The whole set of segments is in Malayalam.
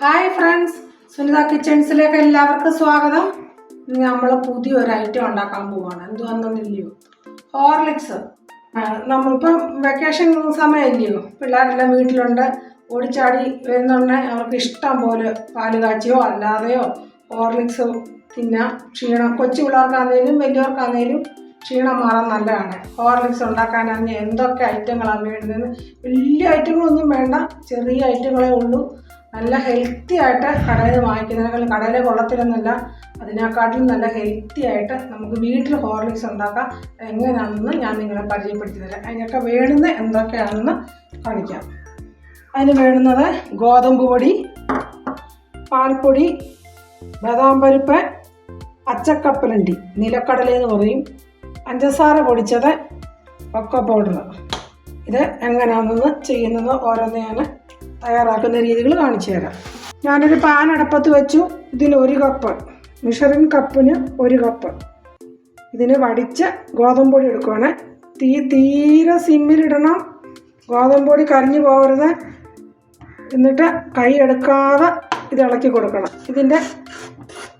ഹായ് ഫ്രണ്ട്സ് സുനിത കിച്ചൺസിലേക്ക് എല്ലാവർക്കും സ്വാഗതം. നമ്മൾ പുതിയൊരു ഐറ്റം ഉണ്ടാക്കാൻ പോവാണ്. എന്തുവന്നില്ലയോ ഹോർലിക്സ് നമ്മളിപ്പം വെക്കേഷൻ സമയമില്ലയോ? പിള്ളേരെല്ലാം വീട്ടിലുണ്ട്. ഓടിച്ചാടി വരുന്നുണ്ടെ അവർക്ക് ഇഷ്ടം പോലെ പാൽ കാച്ചിയോ അല്ലാതെയോ ഹോർലിക്സ് തിന്നാം ക്ഷീണം. കൊച്ചു പിള്ളേർക്കാണെങ്കിലും വലിയവർക്കാണെങ്കിലും ക്ഷീണം മാറാൻ നല്ലതാണ്. ഹോർലിക്സ് ഉണ്ടാക്കാനാണെങ്കിൽ എന്തൊക്കെ ഐറ്റങ്ങളാണ് വേണ്ടത് വലിയ ഐറ്റങ്ങളൊന്നും വേണ്ട. ചെറിയ ഐറ്റങ്ങളേ ഉള്ളൂ. നല്ല ഹെൽത്തി ആയിട്ട് കടയിൽ നിന്ന് വാങ്ങിക്കുന്നതിനേക്കാളും കടയിലെ കൊള്ളത്തിലൊന്നുമല്ല അതിനെക്കാട്ടിലും നല്ല ഹെൽത്തി ആയിട്ട് നമുക്ക് വീട്ടിൽ ഹോർലിക്സ് ഉണ്ടാക്കാം. എങ്ങനെയാണെന്ന് ഞാൻ നിങ്ങളെ പരിചയപ്പെടുത്തി തരാം. അതിനൊക്കെ വേണ്ടുന്ന എന്തൊക്കെയാണെന്ന് കാണിക്കാം. അതിന് വേണ്ടുന്നത് ഗോതമ്പ് പൊടി പാൽപ്പൊടി ബദാം പരിപ്പ് അച്ചക്കപ്പലണ്ടി നിലക്കടല എന്ന് പറയും. പഞ്ചസാര പൊടിച്ചത് ഒക്കെ പൗഡർ ഇത് എങ്ങനെയാണെന്ന് ചെയ്യുന്നത് ഓരോന്ന് ഞാൻ തയ്യാറാക്കുന്ന രീതികൾ കാണിച്ചു തരാം. ഞാനൊരു പാൻ അടപ്പത്ത് വെച്ചു. ഇതിൽ ഒരു കപ്പ് മിഷറിൻ കപ്പിന് ഒരു കപ്പ്. ഇതിന് വടിച്ച ഗോതമ്പ് പൊടി എടുക്കുവാണ്. തീ തീരെ സിമ്മിലിടണം ഗോതമ്പ് പൊടി കരിഞ്ഞു പോകരുത്. എന്നിട്ട് കൈ എടുക്കാതെ ഇത് ഇളക്കി കൊടുക്കണം. ഇതിന്റെ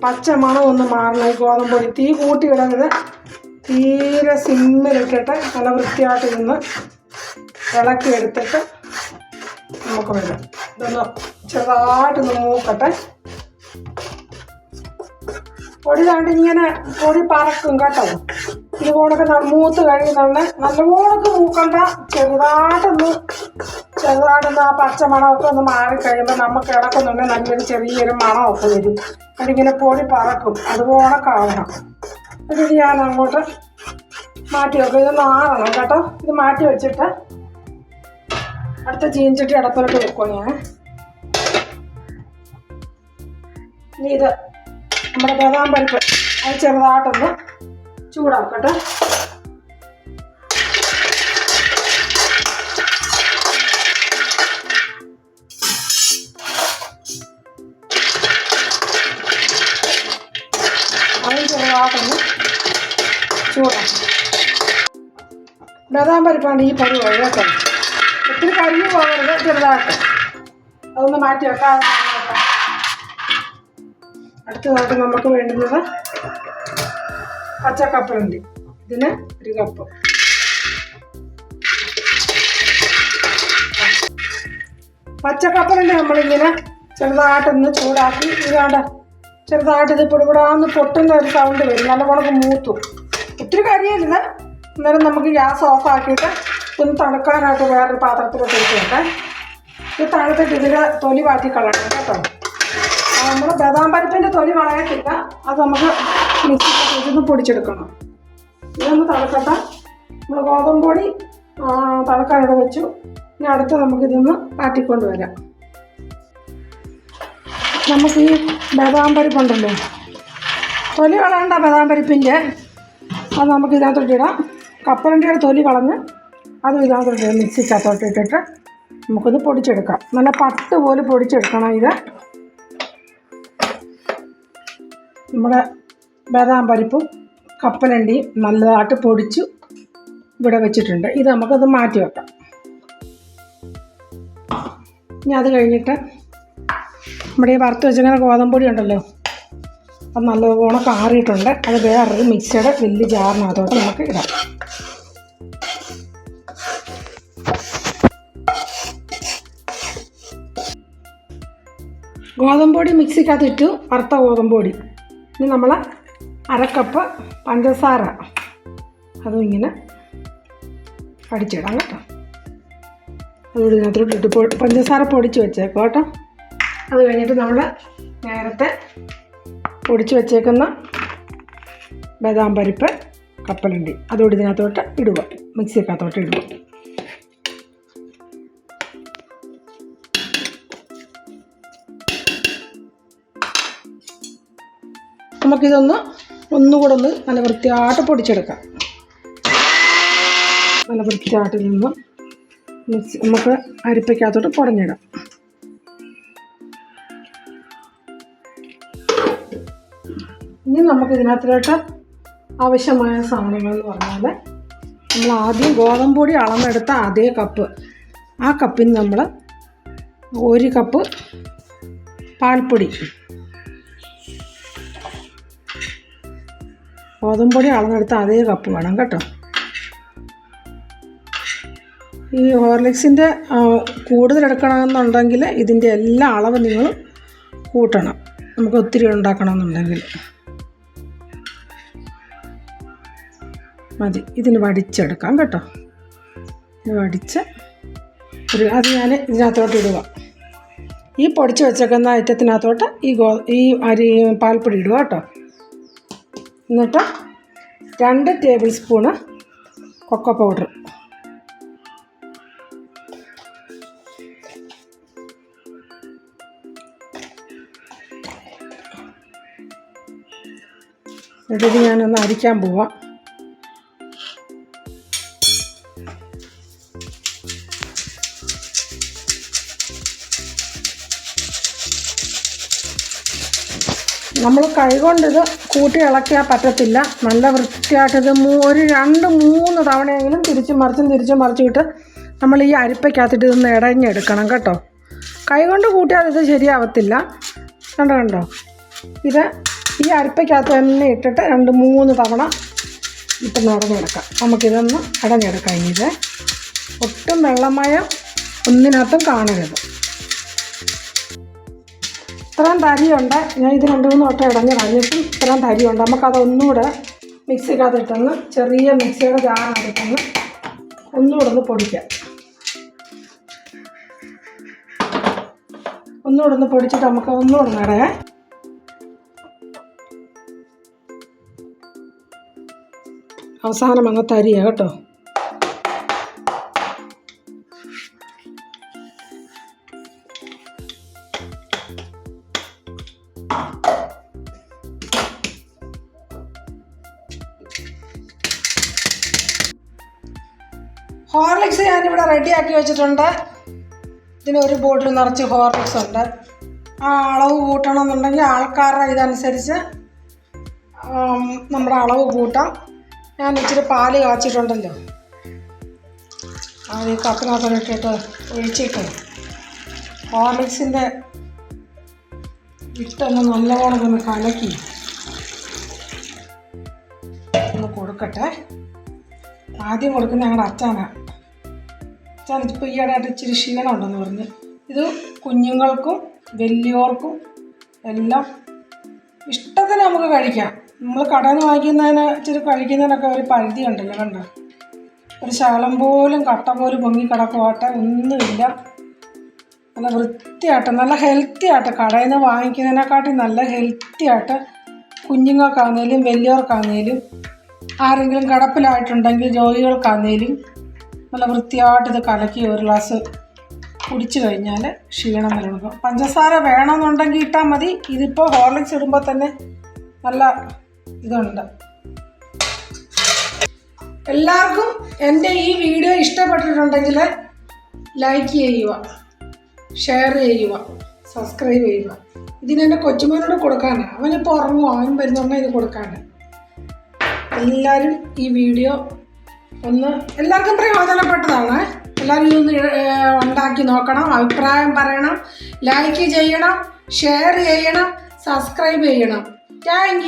പച്ച മണം ഒന്ന് മാറണം. ഈ ഗോതമ്പ് പൊടി തീ കൂട്ടി ഇടരുത്. തീരെ സിമ്മിലിട്ടിട്ട് നല്ല വൃത്തിയായിട്ട് നിന്ന് ഇളക്കി എടുത്തിട്ട് നമുക്ക് വരാം ഇതൊന്ന് ചെറുതായിട്ടൊന്ന് മൂക്കട്ടെ. പൊടി താണ്ട് ഇങ്ങനെ പൊടി പറക്കും കേട്ടോ. ഇതുപോലൊക്കെ മൂത്ത് കഴിയുന്നുണ്ട് നല്ലപോലൊക്കെ മൂക്കണ്ട. ചെറുതായിട്ടൊന്ന് ചെറുതായിട്ടൊന്ന് ആ പച്ച മണമൊക്കെ ഒന്ന് മാറിക്കഴിയുമ്പോൾ നമുക്ക് ഇടക്കുന്നുണ്ട് നല്ലൊരു ചെറിയൊരു മണമൊക്കെ വരും. അതിങ്ങനെ പൊടി പറക്കും. അതുപോലെ കാണണം ഇത് ഞാൻ അങ്ങോട്ട് മാറ്റി വെക്കും. ഇത് മാറണം കേട്ടോ. ഇത് മാറ്റി വെച്ചിട്ട് അടുത്ത ചീഞ്ചട്ടി അടപ്പിലോട്ട് വെക്കുവാണ്. ഞാൻ ഇനി ഇത് നമ്മുടെ ബദാം പരിപ്പ് അത് ചെറുതായിട്ടൊന്ന് ചൂടാക്കട്ടെ. അതും ബദാം പരിപ്പാണ് ഈ പരിപാടി കേട്ടോ. ഒത്തിരി കരിഞ്ഞു പോകരുത് ചെറുതായിട്ട്. അതൊന്ന് മാറ്റി വെക്കാം അടുത്തതായിട്ട് നമുക്ക് വേണ്ടുന്നത് പച്ചക്കപ്പലുണ്ട് ഇതിന് ഒരു കപ്പ്. പച്ചക്കപ്പലുണ്ട് നമ്മളിങ്ങനെ ചെറുതായിട്ടൊന്ന് ചൂടാക്കി ഇതാണ്ട് ചെറുതായിട്ട് ഇത് പൊടിപൊടാന്ന് പൊട്ടുന്ന ഒരു സൗണ്ട് വരും. നല്ലപോലെ മൂത്തു. ഒത്തിരി കരിയരുത്. അന്നേരം നമുക്ക് ഗ്യാസ് ഓഫ് ആക്കിയിട്ട് ഒന്ന് തണുക്കാനായിട്ട് വേറൊരു പാത്രത്തിലോട്ട് ഇട്ട് വെക്കാം ഇത് തണുത്തിട്ട് ഇതിന്റെ തൊലി മാറ്റി കളയണം കേട്ടോ. നമ്മൾ ബദാം പരിപ്പിന്റെ തൊലി കളയത്തില്ല. അത് നമുക്ക് മിക്സിയിൽ ഇതൊന്ന് പൊടിച്ചെടുക്കണം. ഇതൊന്ന് തണുക്കട്ടെ. നമ്മൾ ഗോതമ്പ് പൊടി തണുക്കാനിട വെച്ചു. ഇനി അടുത്ത് നമുക്കിതൊന്ന് മാറ്റിക്കൊണ്ട് വരാം. നമുക്ക് ഈ ബദാം പരിപ്പുണ്ടല്ലോ തൊലി വളണ്ട ബദാം പരിപ്പിന്റെ അത് നമുക്ക് ഇതിനകത്തോട്ടിടാം കപ്പലണ്ടിയുടെ തൊലി കളഞ്ഞ് അതും ഇതാകട്ടെ മിക്സി ചാത്തോട്ട് ഇട്ടിട്ട് നമുക്കൊന്ന് പൊടിച്ചെടുക്കാം. നല്ല പട്ട് പോലെ പൊടിച്ചെടുക്കണം ഇത്. നമ്മുടെ ബദാം പരിപ്പും കപ്പലണ്ടിയും നല്ലതായിട്ട് പൊടിച്ചു ഇവിടെ വെച്ചിട്ടുണ്ട്. ഇത് നമുക്കത് മാറ്റി വെക്കാം. ഇനി അത് കഴിഞ്ഞിട്ട് നമ്മുടെ ഈ വറുത്ത് വെച്ചിങ്ങനെ ഗോതമ്പൊടി ഉണ്ടല്ലോ അത് നല്ലതുപോലെ കാറിയിട്ടുണ്ട്. അത് വേറൊരു മിക്സിയുടെ വലിയ ജാറിനകത്തോട്ട് നമുക്ക് ഇടാം. ഗോതമ്പൊടി മിക്സിക്കകത്ത് ഇട്ടു വറുത്ത ഗോതമ്പൊടി ഇനി നമ്മൾ അരക്കപ്പ് പഞ്ചസാര. അതും ഇങ്ങനെ അടിച്ചിടാം കേട്ടോ. അതുകൂടി ഇതിനകത്തോട്ട് ഇട്ട് പൊ- പഞ്ചസാര പൊടിച്ച് വെച്ചേക്കും കേട്ടോ. അത് കഴിഞ്ഞിട്ട് നമ്മൾ നേരത്തെ പൊടിച്ച് വെച്ചേക്കുന്ന ബദാം പരിപ്പ് കപ്പലുണ്ടി. അതുകൂടി ഇതിനകത്തോട്ട് ഇടുക. മിക്സിക്കകത്തോട്ട് ഇടുക. നമുക്കിതൊന്ന് ഒന്നുകൂടെ ഒന്ന് നല്ല വൃത്തിയായിട്ട് പൊടിച്ചെടുക്കാം. നല്ല വൃത്തിയായിട്ട് നിന്ന് മിക്സ് നമുക്ക് അരിപ്പയ്ക്കകത്തോട്ട് കുടഞ്ഞിടാം ഇനി നമുക്ക് ഇതിനകത്തിലോട്ട് ആവശ്യമായ സാധനങ്ങൾ എന്ന് പറഞ്ഞാൽ നമ്മൾ ആദ്യം ഗോതമ്പ് പൊടി അളന്നെടുത്ത അതേ കപ്പ്. ആ കപ്പിന് നമ്മൾ ഒരു കപ്പ് പാൽപ്പൊടി ഗോതമ്പൊടി അളന്നെടുത്ത് അതേ കപ്പ് വേണം കേട്ടോ. ഈ ഹോർലിക്സിന്റെ കൂടുതൽ എടുക്കണമെന്നുണ്ടെങ്കിൽ ഇതിന്റെ എല്ലാ അളവ് നിങ്ങൾ കൂട്ടണം. നമുക്ക് ഒത്തിരി ഉണ്ടാക്കണമെന്നുണ്ടെങ്കിൽ. മതി. ഇതിന് വടിച്ചെടുക്കാം കേട്ടോ. വടിച്ച് ഒരു അത് ഞാൻ ഇതിനകത്തോട്ട് ഇടുക. ഈ പൊടിച്ച് വെച്ചേക്കുന്ന ഐറ്റത്തിനകത്തോട്ട് ഈ ഗോ ഈ അരി പാൽപ്പൊടി ഇടുക കേട്ടോ. എന്നിട്ട് രണ്ട് ടേബിൾ സ്പൂണ് കൊക്കോ പൗഡർ എന്നിട്ട് ഞാനൊന്ന് അരിക്കാൻ പോവാം. നമ്മൾ കൈകൊണ്ടിത് കൂട്ടി ഇളക്കിയാൽ പറ്റത്തില്ല. നല്ല വൃത്തിയായിട്ടിത് ഒരു രണ്ട് മൂന്ന് തവണയെങ്കിലും തിരിച്ചും മറിച്ചും തിരിച്ചും മറിച്ചിട്ട് നമ്മൾ ഈ അരിപ്പയ്ക്കകത്തിട്ട് ഇതൊന്ന് ഇടഞ്ഞെടുക്കണം കേട്ടോ. കൈകൊണ്ട് കൂട്ടിയാൽ ഇത് ശരിയാവത്തില്ല. കണ്ടോ കണ്ടോ? ഇത് ഈ അരിപ്പയ്ക്കകത്ത് തന്നെ ഇട്ടിട്ട് രണ്ട് മൂന്ന് തവണ ഇട്ട് നിറഞ്ഞെടുക്കാം. നമുക്കിതൊന്ന് അടഞ്ഞെടുക്കാം ഇത്. ഒട്ടും വെള്ളമയം ഒന്നിനകത്തും കാണരുത്. ഇത്രയും തരിയുണ്ട്. ഞാൻ ഇത് രണ്ട് മൂന്ന് വട്ടം ഇടഞ്ഞ് കഴിഞ്ഞിട്ടും ഇത്രയും തരിയുണ്ട്. നമുക്കതൊന്നുകൂടെ മിക്സിക്കകത്ത് ഇട്ടൊന്ന് ചെറിയ മിക്സിയുടെ ജാറിനകത്തൊന്ന് ഒന്നുകൂടെ ഒന്ന് പൊടിക്കാം. ഒന്നുകൂടെ ഒന്ന് പൊടിച്ചിട്ട് നമുക്ക് ഒന്നുകൂടെ നടയേ അവസാനം അങ്ങ് തരിക കേട്ടോ. ഹോർലിക്സ് ഞാനിവിടെ റെഡിയാക്കി വെച്ചിട്ടുണ്ട്. ഇതിനൊരു ബോട്ടിൽ നിറച്ച് ഹോർലിക്സ് ഉണ്ട്. ആ അളവ് കൂട്ടണമെന്നുണ്ടെങ്കിൽ ആൾക്കാരുടെ ഇതനുസരിച്ച് നമ്മുടെ അളവ് കൂട്ടാം. ഞാൻ ഇച്ചിരി പാൽ കാച്ചിട്ടുണ്ടല്ലോ. അത് ഈ കപ്പിനകത്തോട്ടിട്ട് ഒഴിച്ചിട്ട് ഹോർലിക്സിന്റെ ഇട്ടൊന്ന് നല്ലവണ്ണം ഒന്ന് കലക്കി. ഒന്ന് കൊടുക്കട്ടെ. ആദ്യം കൊടുക്കുന്ന ഞങ്ങളുടെ അച്ഛനാണ് അച്ഛൻ ഇപ്പോൾ ഈയിടെയായിട്ട് ഇച്ചിരി ക്ഷീണം ഉണ്ടെന്ന് പറഞ്ഞ്. ഇത് കുഞ്ഞുങ്ങൾക്കും വലിയവർക്കും എല്ലാം ഇഷ്ടത്തിന് നമുക്ക് കഴിക്കാം. നമ്മൾ കടയിൽ നിന്ന് വാങ്ങിക്കുന്നതിന് ഇച്ചിരി കഴിക്കുന്നതിനൊക്കെ ഒരു പരിധി ഉണ്ടല്ലോ കണ്ടോ? ഒരു ശകലം പോലും കട്ട പോലും പൊങ്ങി കിടക്കുവാട്ടെ ഒന്നുമില്ല. നല്ല വൃത്തിയായിട്ട് നല്ല ഹെൽത്തി ആയിട്ട് കടയിൽ നിന്ന് വാങ്ങിക്കുന്നതിനെക്കാട്ടി നല്ല ഹെൽത്തി ആയിട്ട് കുഞ്ഞുങ്ങൾക്കാണെങ്കിലും വലിയവർക്കാന്നേലും ആരെങ്കിലും കിടപ്പിലായിട്ടുണ്ടെങ്കിൽ രോഗികൾക്കാന്നേലും നല്ല വൃത്തിയായിട്ട് ഇത് കലക്കി ഒരു ഗ്ലാസ് കുടിച്ചു കഴിഞ്ഞാൽ ക്ഷീണം നിലനിൽക്കും പഞ്ചസാര വേണമെന്നുണ്ടെങ്കിൽ ഇട്ടാൽ മതി. ഇതിപ്പോൾ ഹോർലിക്സ് ഇടുമ്പോൾ തന്നെ നല്ല ഇതുണ്ട്. എല്ലാവർക്കും എന്റെ ഈ വീഡിയോ ഇഷ്ടപ്പെട്ടിട്ടുണ്ടെങ്കിൽ ലൈക്ക് ചെയ്യുക ഷെയർ ചെയ്യുക സബ്സ്ക്രൈബ് ചെയ്യുക. ഇതിനെന്റെ കൊച്ചുമോനോട് കൊടുക്കാനാണ്. അവനിപ്പോൾ ഉറങ്ങും അവൻ വരുന്നുണ്ടെങ്കിൽ ഇത് കൊടുക്കാനാണ് എല്ലാവരും ഈ വീഡിയോ ഒന്ന് എല്ലാവർക്കും പ്രയോജനപ്പെട്ടതാണ്. എല്ലാവരും ഇതൊന്ന് ഉണ്ടാക്കി നോക്കണം അഭിപ്രായം പറയണം ലൈക്ക് ചെയ്യണം ഷെയർ ചെയ്യണം സബ്സ്ക്രൈബ് ചെയ്യണം. താങ്ക്